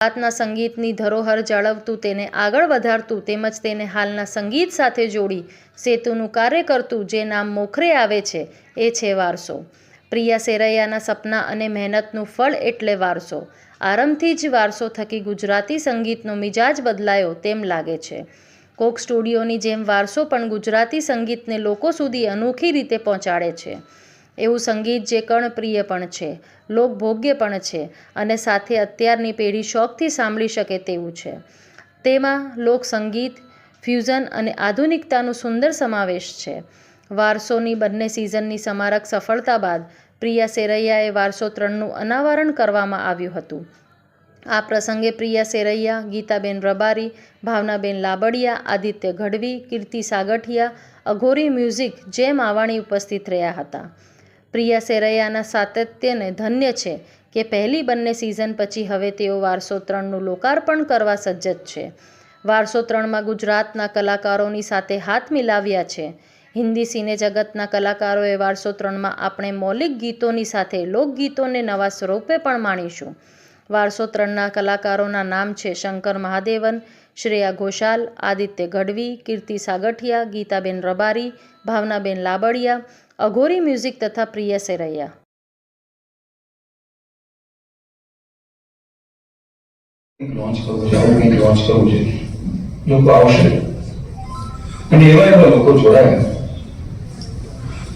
ગુજરાતના સંગીતની ધરોહર જાળવતું તેને આગળ વધારતું તેમજ તેને હાલના સંગીત સાથે જોડી સેતુનું કાર્ય કરતું જે નામ મોખરે આવે છે, એ છે વારસો. પ્રિયા સેરૈયાના સપના અને મહેનતનું ફળ એટલે વારસો. આરંભથી જ વારસો થકી ગુજરાતી સંગીતનો મિજાજ બદલાયો તેમ લાગે છે. કોક સ્ટુડિયોની જેમ વારસો પણ ગુજરાતી સંગીતને લોકો સુધી અનોખી રીતે પહોંચાડે છે. એવું સંગીત જે કર્ણપ્રિય પણ છે, લોકભોગ્ય પણ છે અને સાથે અત્યારની પેઢી શોખથી સાંભળી શકે તેવું છે. તેમાં લોકસંગીત, ફ્યુઝન અને આધુનિકતાનું સુંદર સમાવેશ છે. વારસોની બંને સિઝનની સમારક સફળતા બાદ પ્રિયા સેરૈયાએ વારસો ત્રણનું અનાવરણ કરવામાં આવ્યું હતું. આ પ્રસંગે પ્રિયા સેરૈયા, ગીતાબેન રબારી, ભાવનાબેન લાબડિયા, આદિત્ય ગઢવી, કીર્તિ સાગઠિયા, અઘોરી મ્યુઝિક જેમ આવાણી ઉપસ્થિત રહ્યા હતા. પ્રિયા સેરૈયાના સાતત્યને ધન્ય છે કે પહેલી બંને સિઝન પછી હવે તેઓ વારસો ત્રણનું લોકાર્પણ કરવા સજ્જ છે. વારસો ત્રણમાં ગુજરાતના કલાકારોની સાથે હાથ મિલાવ્યા છે. હિન્દી સિને જગતના કલાકારોએ વારસો ત્રણમાં આપણે મૌલિક ગીતોની સાથે લોકગીતોને નવા સ્વરૂપે પણ માણીશું. વારસો ત્રણના કલાકારોના નામ છે શંકર મહાદેવન, શ્રેયા ઘોષાલ, આદિત્ય ગઢવી, કીર્તિ સાગઠિયા, ગીતાબેન રબારી, ભાવનાબેન લાબડિયા અઘોરી મ્યુઝિક તથા પ્રિયા સેરૈયા. છે, આવું એવા લોકો જોડાયા.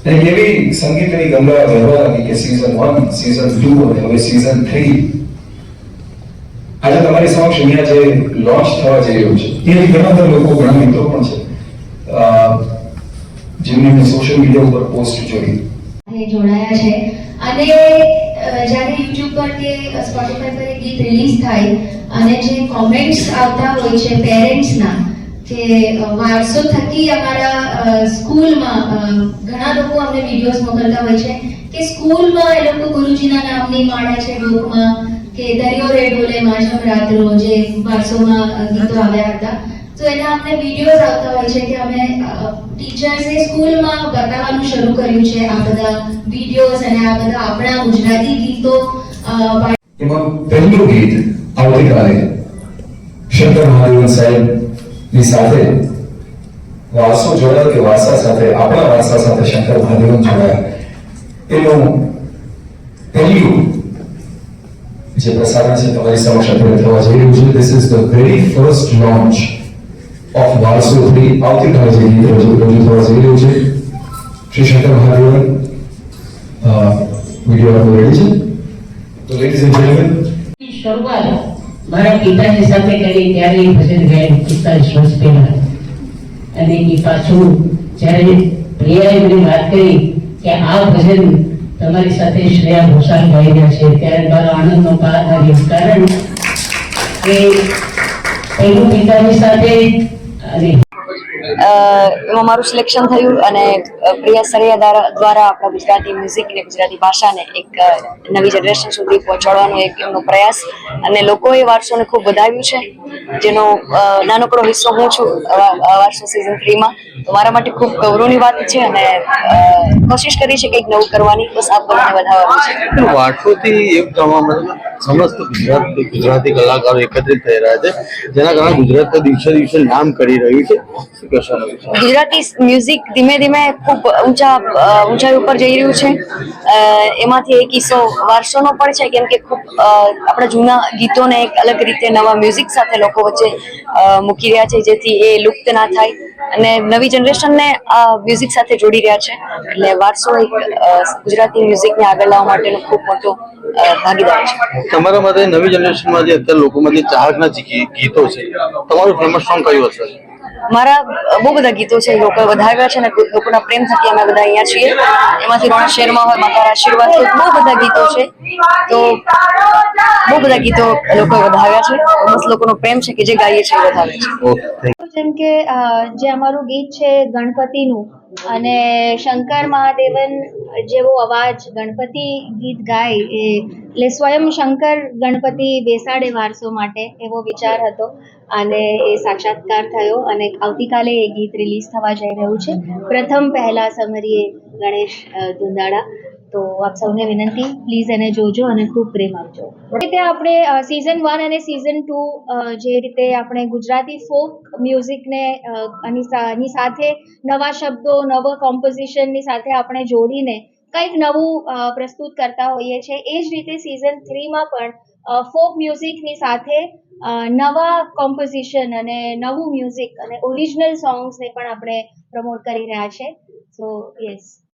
એવી સંગીતની ગંગા વહેવા લાગી કે સીઝન વન સીઝન ટુ અને હવે સીઝન થ્રી આજે તમારી સમક્ષ અહીંયા જે લોન્ચ થવા જઈ રહ્યું છે, એ ઘણા બધા લોકો, ઘણા મિત્રો પણ છે. જેમની સોશિયલ મીડિયા ઉપર પોસ્ટ જોઈ જોડાયા છે. અને જ્યારે યુટ્યુબ પર કે સ્પોટીફાઈ પર ગીત રિલીઝ થાય, અને જે કોમેન્ટ્સ આવતા હોય છે પેરેન્ટ્સના કે વારસો થકી અમારા સ્કૂલમાં ઘણા લોકો અમને વિડીયોઝ મોકલતા હોય છે કે સ્કૂલમાં એ લોકો ગુરુજીના નામની માળા છે લોકમાં, કે દરિયો રે ડોલે માજમ રાતરો જે વારસોમાં ગીતો આવ્યા હતા. તો એના અમને વિડીયોઝ આવતા હોય છે કે અમે ટીચર્સે સ્કૂલમાં બતાવવાનું શરૂ કર્યું છે આ બધા વિડીયોઝ અને આ બધા આપણા ગુજરાતી ગીતો એમાં પહેલું ગીત આવતીકાલે શંકર મહાદેવન સાહેબની સાથે વારસો જોડાયો કે વારસા સાથે, આપણા વારસા સાથે શંકર મહાદેવન જોડાયા. એનું પહેલું જે પ્રસારણ છે તમારી સમક્ષ આપણે થવા જઈ રહ્યું છે this is the very first launch of Varso three આવતીકાલે જે ગીત રજૂ થવા જઈ રહ્યું છે શ્રી શંકર મહાદેવન વીડિયો આપણો રેડી છે તો લેડીઝ એન્ડ જેન્ટલમેન શરૂઆત મારા પિતાજી સાથે કરી ત્યારે ભજન ગાયું પિસ્તાલીસ વર્ષ અને એ પાછું જ્યારે પ્રિયાએ મને વાત કરી કે આ ભજન તમારી સાથે શ્રેયા ઘોષાલ ગાઈ રહ્યા છે, ત્યારે મારો આનંદનો પાર આવ્યો. કારણ કે પહેલું પિતાજી સાથે અને અ, મારું સિલેક્શન થયું અને પ્રિયા સરિયા દ્વારા આપણા ગુજરાતી મ્યુઝિક ને ગુજરાતી ભાષાને એક નવી જનરેશન સુધી પહોંચાડવાનો એક એમનો પ્રયાસ. અને લોકોએ વારસોને ખૂબ વધાવ્યું છે. જેનો નાનકડો હિસ્સો હું છું વારસો સિઝન થ્રીમાં તો મારા માટે ખૂબ ગૌરવની વાત છે અને કોશિશ કરી છે કંઈક નવું કરવાની. બસ આપ બધાને વધાવવાનું છે. વારસોથી એક થવા સમસ્ત ગુજરાત ગુજરાતી કલાકારો એકત્રિત થઈ રહ્યા છે. જેના કારણે ગુજરાત દિવસે દિવસે નામ કરી રહ્યું છે. શું કહેશો આના ગુજરાતી મ્યુઝિક ધીમે ધીમે ખૂબ ઊંચા ઊંચાઈ ઉપર જઈ રહ્યું છે. એમાંથી એક કિસ્સો વારસોનો પણ છે, કેમ કે ખૂબ આપણા જૂના ગીતોને એક અલગ રીતે નવા મ્યુઝિક સાથે લોકો વચ્ચે મૂકી રહ્યા છે, જેથી એ લુપ્ત ના થાય. અને નવી જનરેશનને આ મ્યુઝિક સાથે જોડી રહ્યા છે. એટલે વારસો એક ગુજરાતી મ્યુઝિકને આગળ લાવવા માટેનો ખૂબ મોટો ભાગીદાર છે. તમારા માટે નવી જનરેશનમાં જે અત્યારે લોકોમાં જે ચાહકના ગીતો છે, તમારું ફેમસ સોંગ કયું હશે? મારા બહુ બધા ગીતો છે લોકોએ વધાવ્યા છે અને લોકોના પ્રેમ થકી અમે બધા અહીંયા છીએ. એમાંથી રોણા શેરમાં હોય માતા આશીર્વાદ હોય બહુ બધા ગીતો છે. તો બહુ બધા ગીતો લોકોએ વધાવ્યા છે. મસ્ત લોકોનો પ્રેમ છે કે જે ગાઈએ છીએ વધારે વધાવે છે જેમ કે જે અમારું ગીત છે ગણપતિનું અને શંકર મહાદેવન જેવો અવાજ ગણપતિ ગીત ગાય એ એટલે સ્વયં શંકર ગણપતિ બેસાડે વારસો માટે એવો વિચાર હતો. અને એ સાક્ષાત્કાર થયો અને આવતીકાલે એ ગીત રિલીઝ થવા જઈ રહ્યું છે. પ્રથમ પહેલા સમરીએ ગણેશ અ, ધુંદાળા તો આપ સૌને વિનંતી પ્લીઝ એને જોજો અને ખૂબ પ્રેમ આપજો. રીતે આપણે સિઝન વન અને સિઝન ટુ જે રીતે આપણે ગુજરાતી ફોક મ્યુઝિકને આની સાથે નવા શબ્દો, નવા કોમ્પોઝિશનની સાથે આપણે જોડીને કંઈક નવું પ્રસ્તુત કરતા હોઈએ છીએ. એ જ રીતે સિઝન થ્રીમાં પણ ફોક મ્યુઝિકની સાથે નવા કોમ્પોઝિશન અને નવું મ્યુઝિક અને ઓરિજિનલ સોંગ્સને પણ આપણે પ્રમોટ કરી રહ્યા છે. સો યસ